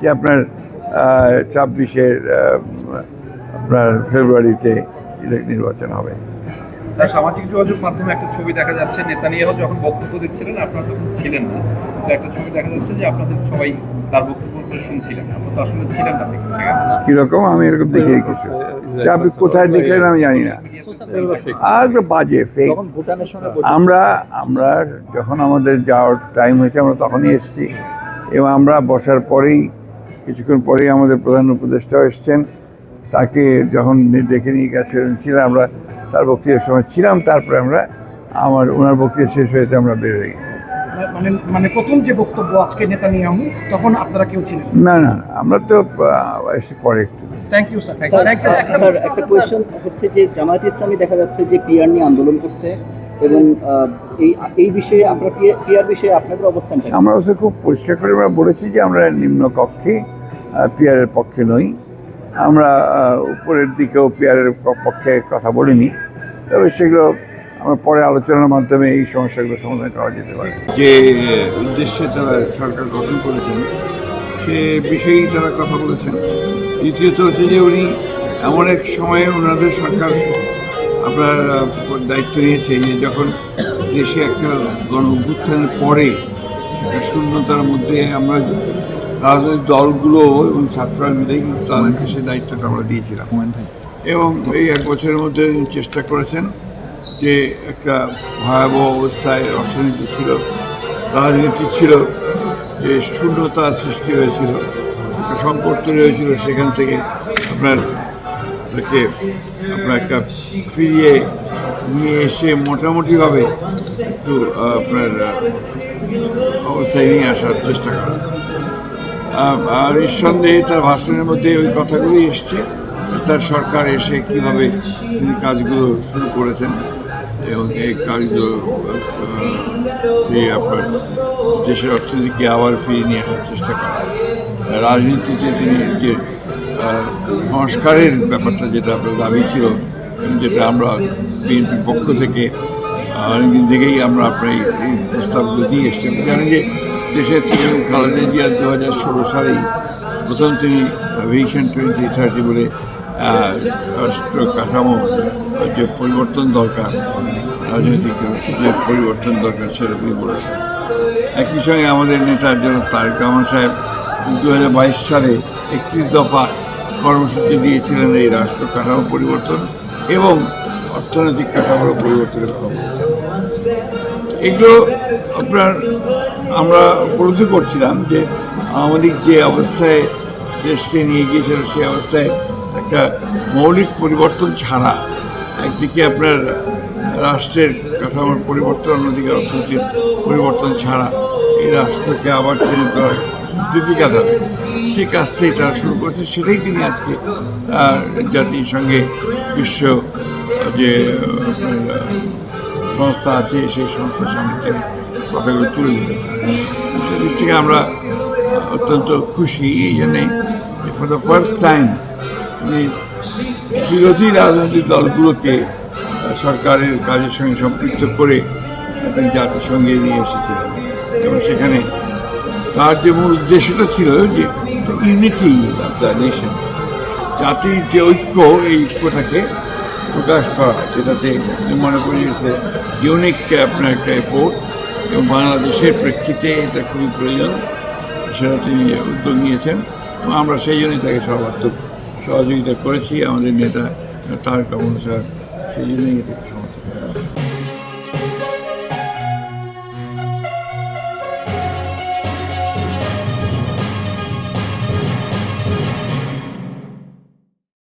যে আপনার ছাব্বিশের আপনার ফেব্রুয়ারিতে নির্বাচন হবে। সামাজিক যোগাযোগ মাধ্যমে একটা ছবি দেখা যাচ্ছে নেতানিয়াহু যখন বক্তব্য দিচ্ছিলেন আপনারা তখন ছিলেন না। তো একটা ছবি দেখা যাচ্ছে যে আপনাদের সবাই তার বক্তব্য শুনছিলেন আপনারা তো আসলে ছিলেন না কীরকম? আমি এরকম দেখে রেখেছি যে আপনি কোথায় দেখলেন আমি জানি না। আর বাজে ফেক আমরা আমরা যখন আমাদের যাওয়ার টাইম হয়েছে আমরা তখনই এসেছি। এবং আমরা বসার পরেই কিছুক্ষণ পরেই আমাদের প্রধান উপদেষ্টাও এসছেন। তাকে যখন ডেকে নিয়ে গেছেন ছিলাম আমরা তার বক্তৃতার সময় ছিলাম তারপরে আমরা আমার ওনার বক্তৃতা শেষ হয়েছে আমরা বের হয়ে গেছি। মানে মানে প্রথম যে বক্তব্য আজকে নেতানিয়াহু তখন আপনারা কেউ ছিলেন? না না না আমরা তো এসে পরে একটু। Thank you sir thank you sir একটা কোয়েশ্চেন হচ্ছে যে জামায়াত ইসলামী দেখা যাচ্ছে যে পিআর নিয়ে আন্দোলন করছে এবং এই এই বিষয়ে আমরা পিআর বিষয়ে আপনাদের অবস্থানটা কি? আমরা অবশ্য খুব পরিষ্কার করে আমরা বলেছি যে আমরা নিম্ন কক্ষে পিয়ারের পক্ষে নই। আমরা উপরের দিকেও পিয়ারের পক্ষে কথা বলিনি। তবে সেগুলো আমরা পরে আলোচনার মাধ্যমে এই সমস্যাগুলো সমাধান করা যেতে পারে। যে উদ্দেশ্যে তারা সরকার গঠন করেছেন, সে বিষয়েই তারা কথা বলেছেন। দ্বিতীয়ত হচ্ছে যে উনি এমন এক সময়ে ওনাদের সরকার আপনার দায়িত্ব নিয়েছে যে যখন দেশে একটা গণ অভ্যুত্থানের পরে একটা শূন্যতার মধ্যে আমরা রাজনৈতিক দলগুলো এবং ছাত্ররা মিলেই কিন্তু তাদেরকে সেই দায়িত্বটা আমরা দিয়েছিলাম। এবং এই এক বছরের মধ্যে চেষ্টা করেছেন যে একটা ভয়াবহ অবস্থায় অর্থনীতি ছিল রাজনীতি ছিল যে শূন্যতা সৃষ্টি হয়েছিল একটা সংকট তৈরি হয়েছিল সেখান থেকে আপনার তাকে আপনার একটা ফিরিয়ে নিয়ে এসে মোটামুটিভাবে একটু আপনার অবস্থায় নিয়ে আসার চেষ্টা করা নিঃসন্দেহে তার ভাষণের মধ্যে ওই কথাগুলোই এসছে। তার সরকার এসে কীভাবে তিনি কাজগুলো শুরু করেছেন এবং এই কাজগুলো আপনার দেশের অর্থনীতিকে আবার ফিরিয়ে নিয়ে আসার চেষ্টা করা। রাজনীতিতে তিনি যে সংস্কারের ব্যাপারটা যেটা আপনার দাবি ছিল, যেটা আমরা বিএনপির পক্ষ থেকে অনেকদিন থেকেই আমরা আপনার এই প্রস্তাবগুলো দিয়ে এসছি। জানেন যে দেশের তিনি খালেদা জিয়া দু হাজার ষোলো সালেই প্রথম তিনি ভিশন টোয়েন্টি থার্টি বলে রাষ্ট্র কাঠামো যে পরিবর্তন দরকার, রাজনৈতিক যে পরিবর্তন দরকার তিনি বলেছেন। একই সঙ্গে আমাদের নেতা যেন তারেক রহমান সাহেব দু হাজার বাইশ সালে একত্রিশ দফা কর্মসূচি দিয়েছিলেন এই রাষ্ট্র কাঠামো পরিবর্তন এবং অর্থনৈতিক কাঠামোর পরিবর্তনের কথা বলেছেন। এগুলো আপনার আমরা উপলব্ধি করছিলাম যে লীগ যে অবস্থায় দেশকে নিয়ে গিয়েছিল, সেই অবস্থায় একটা মৌলিক পরিবর্তন ছাড়া একদিকে আপনার রাষ্ট্রের কাঠামোর পরিবর্তন, অন্যদিকে অর্থনীতির পরিবর্তন ছাড়া এই রাষ্ট্রকে আবার তৈরি করা ডিফিকাল্ট হবে। সেই কাজটাই তারা শুরু করেছে, সেটাই তিনি আজকে জাতির সঙ্গে বিশ্ব যে সংস্থা আছে, সেই সংস্থার সামনে কথাগুলো তুলে ধরেছেন সেদিক থেকে আমরা অত্যন্ত খুশি, এই জন্যে ফর দ্য ফার্স্ট টাইম বিরোধী রাজনৈতিক দলগুলোকে সরকারের কাজের সঙ্গে সম্পৃক্ত করে তিনি জাতিসংঘে নিয়ে এসেছিলেন এবং সেখানে তার যে মূল উদ্দেশ্যটা ছিল যে ইউনিটি অফ দ্য নেশন জাতির যে ঐক্য এই ঐক্যটাকে প্রকাশ করা যেটাতে আমি মনে করি যে ইউনিক আপনার একটা এফোর্ট এবং বাংলাদেশের প্রেক্ষিতে এটা খুবই প্রয়োজন, সেটা তিনি উদ্যোগ নিয়েছেন। আমরা সেই জন্যই তাকে সর্বাত্মক সহযোগিতা করেছি। আমাদের নেতা তার কমল স্যার সেই জন্যই এটা